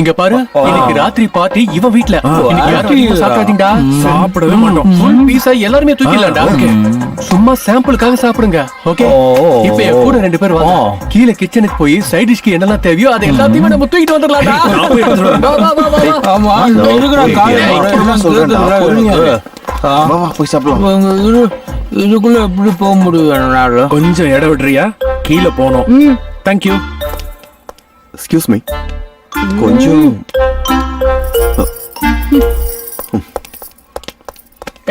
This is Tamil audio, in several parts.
இங்க பாரு இன்னைக்கு ராத்திரி பார்ட்டி இவன் வீட்ல. சாப்பிடாதீங்கடா. சாப்பிடவே மாட்டோம். ஃபுல் பீஸா எல்லாருமே தூக்கிடலாம்டா. சும்மா சாம்பிளுக்காக சாப்பிடுங்க ஓகே? இப்ப என் கூட ரெண்டு பேர் வாங்க. ஓ. கீழே கிச்சனுக்கு போய் சைட் டிஷ்க்கு என்னெல்லாம் தேவையோ அதை எல்லாத்தையுமே நம்ம தூக்கிட்டு வந்துடலாம்டா. வா, வா, வா, வா, வா. வா வா போய் சாப்பிடலாம். இதுக்குள்ள எப்படி போக முடியும் கொஞ்சம் இடம் விடுறியா? கீழே போனோம் தேங்க்யூ எக்ஸ்கியூஸ் மீ கொஞ்சம்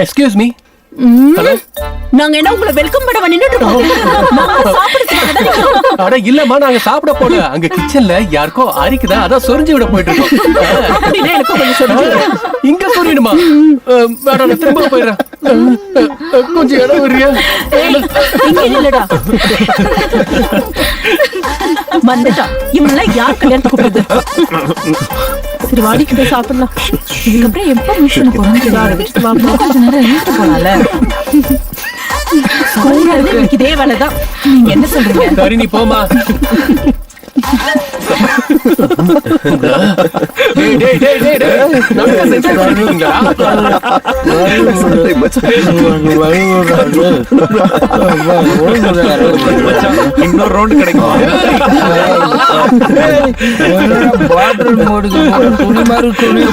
எக்ஸ்கியூஸ் மீ ஹலோ நாங்க என்ன உங்களை வெல்கம் பண்ண நின்னுட்டு இருக்கோம். அட இல்லம்மா நாங்க சாப்பிட போல. அங்க கிச்சன்ல யாருக்கோ அரிக்குதா? அதான் சொரிஞ்சு விட போயிட்டு இருக்கோம். இங்க சொல்லிடுமா வேற நான் திரும்ப போயிடுறேன். கொஞ்சம் இடம் இல்லடா வந்துட்டா. இவனெல்லாம் யார் கல்யாணத்துக்கு கூப்பிடுது சரி வாடிக்கு போய் சாப்பிடலாம். இதுக்கப்புறம் எப்ப மிஷன் போறோம். கொஞ்ச நேரம் இருந்து எனக்கு இதே வேலைதான். நீங்க என்ன சொல்றீங்க? போமா இன்னொரு ரவுண்ட் கிடைக்கும் பாட்டில் துணி மாதிரி துணி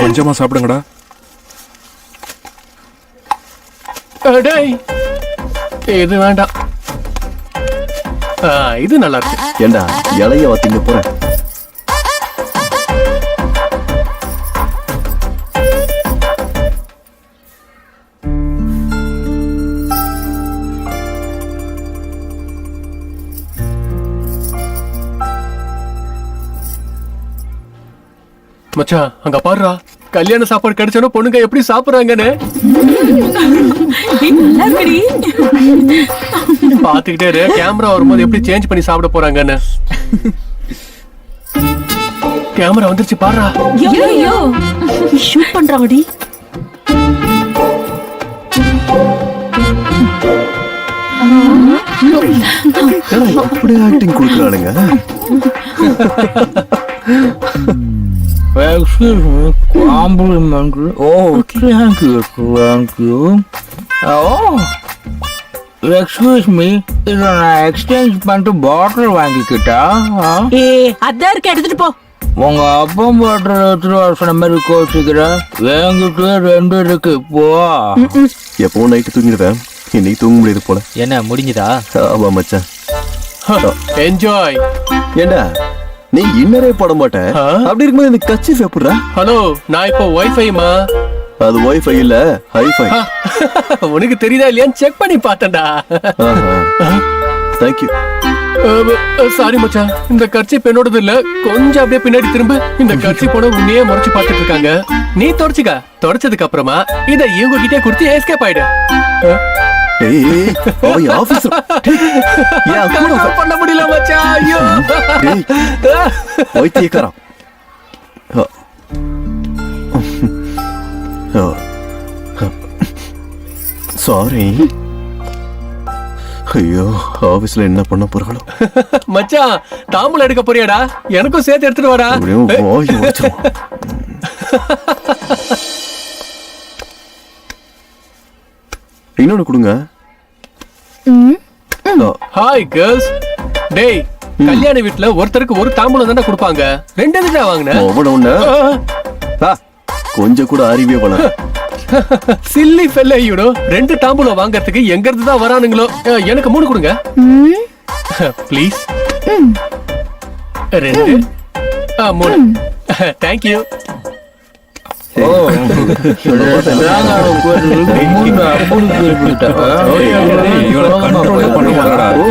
கொஞ்சமா சாப்பிடுங்கடா அஹ், டேய் இது வேண்டாம். இது நல்லா இருக்கு ஏண்டா இலைய வாத்திங்க போறேன். மச்சான் அங்க பாருடா. கல்யாண சாப்பாடு கிடைச்சோன்னா பொண்ணுங்க எப்படி சாப்பிடுறாங்கன்னு? பாத்துக்கிட்டே இரு. கேமரா வரும்போது எப்படி சேஞ்ச் பண்ணி சாப்பிட போறாங்கன்னு. கேமரா வந்துருச்சு ஐயோ ஷூட் பண்றாங்கடி. அப்படி ஆக்டிங் கொடுக்குறானுங்க. Excuse me, complimentary. Oh, thank you, thank you. Oh, excuse me, இதை நான் எக்ஸ்சேஞ்ச் பண்ணிட்டு பாட்டில் வாங்கிக்கிட்டா? ஏ அதான் இருக்க எடுத்துட்டு போ. உங்க அப்பா பாட்டில் எடுத்துட்டு வர சொன்ன மாதிரி கோச்சிக்கிற? என்கிட்ட ரெண்டு இருக்கு போ. எப்பவும் நைட்டு தூங்கிடுவேன் இன்னைக்கு தூங்க முடியாது போல. என்ன முடிஞ்சுதா? ஆமா மச்சான். என்ஜாய் ஏண்டா நீ இன்னரே போட மாட்டேன்? அப்படி இருக்கும்போது இந்த கச்சி எப்படிடா? ஹலோ நான் இப்போ வைஃபைமா அது ஒய்ஃபை இல்ல? ஹைஃபை உனக்கு தெரியுதா இல்லையான்னு செக் பண்ணி பார்த்தேன்டா. தேங்க்யூ சாரி மச்சான். இந்த கட்சி பெண்ணோடது இல்ல. கொஞ்சம் அப்படியே பின்னாடி திரும்ப. இந்த கட்சி போட உன்னையே முறைச்சு பார்த்துட்டு இருக்காங்க. நீ தொடச்சுக்க. தொடச்சதுக்கு அப்புறமா இத இவங்க கிட்டே கொடுத்து எஸ்கேப் ஆயிடு. பண்ண முடியல மச்சான். ஐயோ. வைத்தியக்காரன். சாரி ஐயோ ஆபீஸ்ல என்ன பண்ண போறாளோ? மச்சான் தாம்பூலம் எடுக்க போறியாடா? எனக்கும் சேர்த்து எடுத்துட்டு வாடா. இன்னொன்னு கொடுங்க. ஹாய் கேர்ள்ஸ் டேய் கல்யாண வீட்ல ஒருத்தருக்கு ஒரு தாம்பூலம் தானே கொடுப்பாங்க? ரெண்டு எதுடா வாங்கின? அவன ஒண்ணு ஆ, கொஞ்சம் கூட அறிவே போல சில்லி ஃபெல்ல யூனோ ரெண்டு தாம்பூலம் வாங்கறதுக்கு எங்க இருந்து தான் வரானுங்களோ? எனக்கு மூணு கொடுங்க. ப்ளீஸ் ரெண்டு. ஆ, மூணு. தேங்க்யூ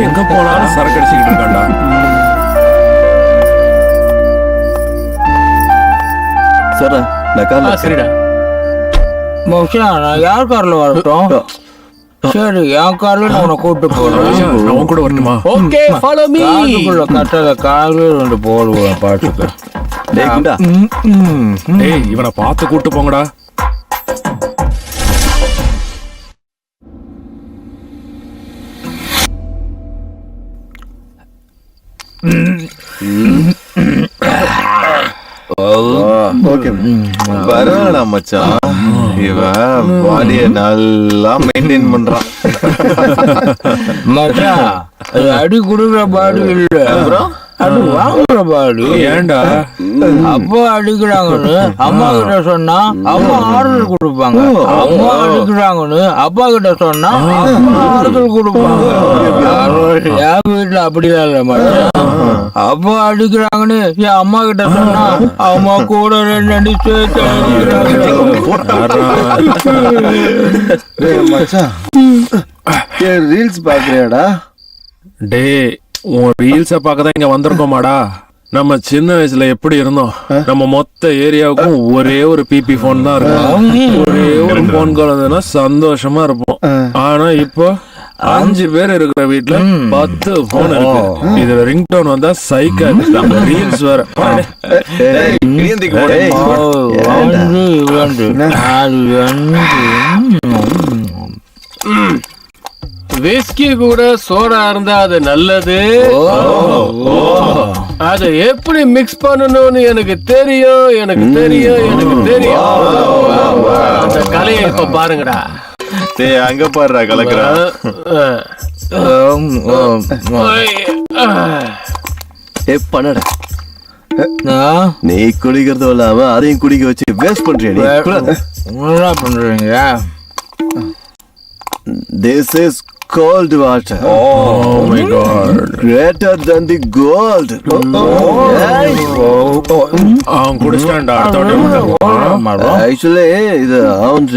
எங்க போனாலும் சரக்கு அடிச்சுக்கிட்டு இருக்கான்டா. சார் நான் சரிடா. நான் யார் கார்ல வரட்டும்? சரி என் கார்ல நான் உன்னை கூட்டு போறேன். அவன் கூட வரட்டுமா? ஓகே ஃபாலோ மீ காதுக்குள்ள கட்டாத கார்ல ரெண்டு போடுவேன் பாட்டுக்கு டேய் இவனை பார்த்து கூட்டு போங்கடா. ஓகே பரவாயில்ல மச்சான். இவன் பாடிய நல்லா மெயின்டைன் பண்றான். மச்சான் அது அடி கொடுக்குற பாடு இல்ல. அது வாங்குற பாடு. ஏன்டா? அப்பா அடிக்கிறாங்கன்னு அம்மா கிட்ட சொன்னா அம்மா ஆறுதல் கொடுப்பாங்க. அம்மா அடிக்கிறாங்கன்னு அப்பா கிட்ட சொன்னா ஆறுதல் கொடுப்பாங்க. என் வீட்டுல அப்படிலாம் இல்ல மச்சான் அப்பா அடிக்கிறாங்கன்னு என் அம்மா கிட்ட சொன்னா அம்மா கூட ரெண்டு அடி சேர்த்து மச்சான் ரீல்ஸ் பாக்குறியாடா? டேய் உன் ரீல்ஸ பார்க்க தான் இங்க வந்திருக்கோமாடா நம்ம சின்ன வயசுல எப்படி இருந்தோம் நம்ம மொத்த ஏரியாவுக்கும் ஒரே ஒரு பிபி போன் தான் இருக்கும் ஒரே ஒரு போன் கால் வந்ததுன்னா சந்தோஷமா இருப்போம் ஆனா இப்போ அஞ்சு பேர் இருக்கிற வீட்ல பத்து போன் இருக்கு இதுல ரிங் டோன் வந்தா சைக்கா ரீல்ஸ் வேற விஸ்கி கூட சோடா இருந்தா அது நல்லது. அதை எப்படி மிக்ஸ் பண்ணணும்னு எனக்கு தெரியும் எனக்கு தெரியும் எனக்கு தெரியும். அந்த கலையை இப்ப பாருங்கடா. டேய் அங்க பாருடா கலக்குறா. ஏ பண்ணடா. நீ குடிக்கிறதும் இல்லாம அதையும் குடிக்க வச்சு வேஸ்ட் பண்றியா நீ? பண்றீங்க. This is cold water. Oh my god. Greater than the gold. Hey. அவன் குடிச்சிட்டான்டா அடுத்த வாட்டி மட்டும். Actually, இது அவன்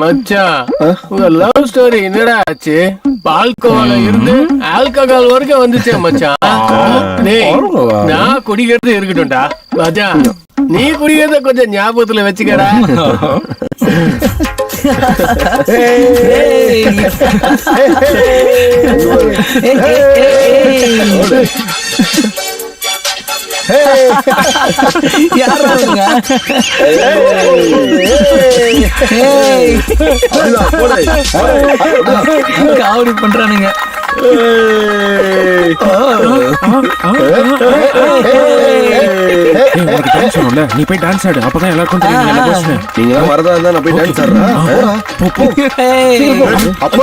மச்சான் உங்க லவ் ஸ்டோரி என்னடா ஆச்சு பால்கோவால இருந்து ஆல்கஹால் வரைக்கும் வந்துச்சே மச்சான் டேய் நான் குடிக்கிறது இருக்கட்டும்டா மச்சான் நீ குடிக்கிறத கொஞ்சம் ஞாபகத்துல வச்சுக்கடா அதுதான், போடு. காவடி பண்றானுங்க ஏய், உனக்கு டான்ஸ் வரும்ல நீ போய் டான்ஸ் ஆடு அப்பதான் எல்லாருக்கும் தெரியும். நீங்க வரதா இருந்தா நான் போய் டான்ஸ் ஆடுறேன் அப்போ. போ, போ, போ,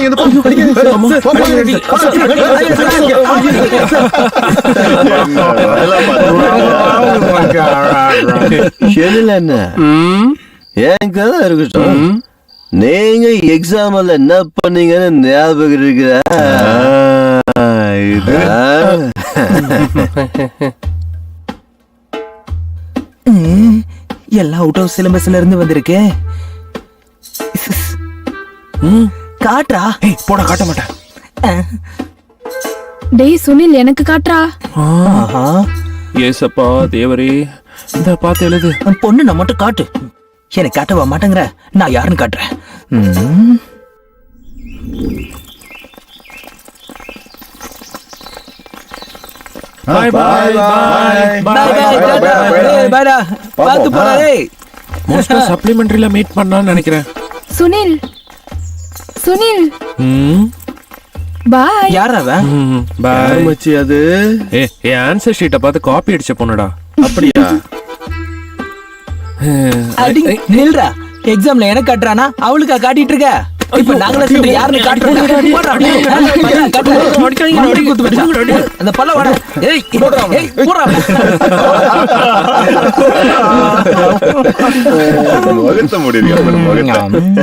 இங்க போ. போ, போ, ஷெடியூல் என்ன ம், என் கதை இருக்கட்டும் நீங்க எக்ஸாம்ல என்ன பண்ணீங்கன்னு ஞாபகம் இருக்குதா இது எல்லாம் அவுட் ஆஃப் சிலபஸ்ல இருந்து வந்திருக்கு. காட்டுறா போடா காட்ட மாட்டேன். டேய் சுனில் எனக்கு காட்டுறா ஆஹா. ஏசப்பா தேவரே இந்த பார்த்து எழுது. பொண்ணு நான் மட்டும் காட்டு. எனக்கு காட்டவா மாட்டேங்கிற? நான் யாருன்னு காட்டுறேன். பாய் பாய் பாய். பார்த்து. மோஸ்டா சப்ளிமெண்டரியில மீட் பண்ணலாம்னு நினைக்கிறேன். சுனில். சுனில். ம். பாய். யார் பாய். மச்சி அது? ஏ என் ஆன்சர் ஷீட்டை பார்த்து காப்பி அடிச்ச பொண்ணுடா. அப்படியா? அடி நில்றா. எக்ஸாம்ல எனக்கு காட்டுறானா? அவளுக்கா காட்டிட்டு இருக்க? இப்ப நாங்களே யாருன்னு காட்டுறோம். அந்த பல்ல ஏய் ஏய் போடா.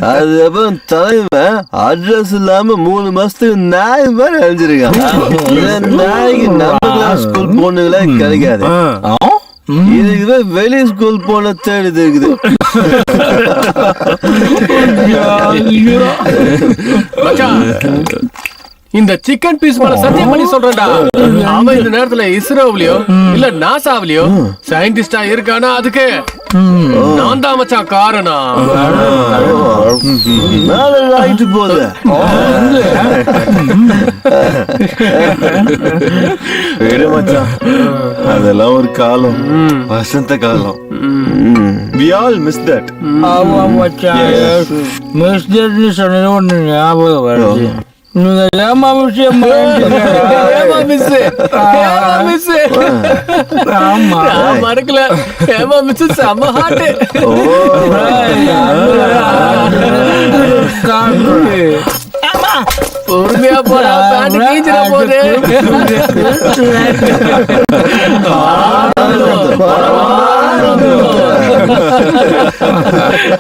தலைவன் அட்ரஸ் இல்லாம மூணு மாசத்துக்கு நாய் மாதிரி அழிஞ்சிருக்கான். நாய்க்கு நம்ம கிளாஸ் ஸ்கூல் பொண்ணுங்களே கிடைக்காது. இதுக்குதான் வெளி ஸ்கூல் போன தேடிது இருக்குது. மச்சான் இந்த சிக்கன் பீஸ் மேல சத்தியம் பண்ணி சொல்றேன்டா. அவன் இந்த நேரத்துல இஸ்ரோவிலயோ இல்ல நாசாவிலயோ சயின்டிஸ்டா இருக்கானா அதுக்கு? நான் தான் மச்சான் காரணம். போகுது விடு மச்சான். அதெல்லாம் ஒரு காலம். வசந்த காலம். வி ஆல் மிஸ் தட் ஆமா மச்சான். சொன்னது ஒண்ணு ஞாபகம் வருது. ஏமா விஷயம் ஏமா மிஸ் ஏமா மிஸ் ஆமா மறக்கல ஏமா மிஸ் செம்ம ஹாட் பொறுமையா போடா பேண்ட் கீஞ்சிட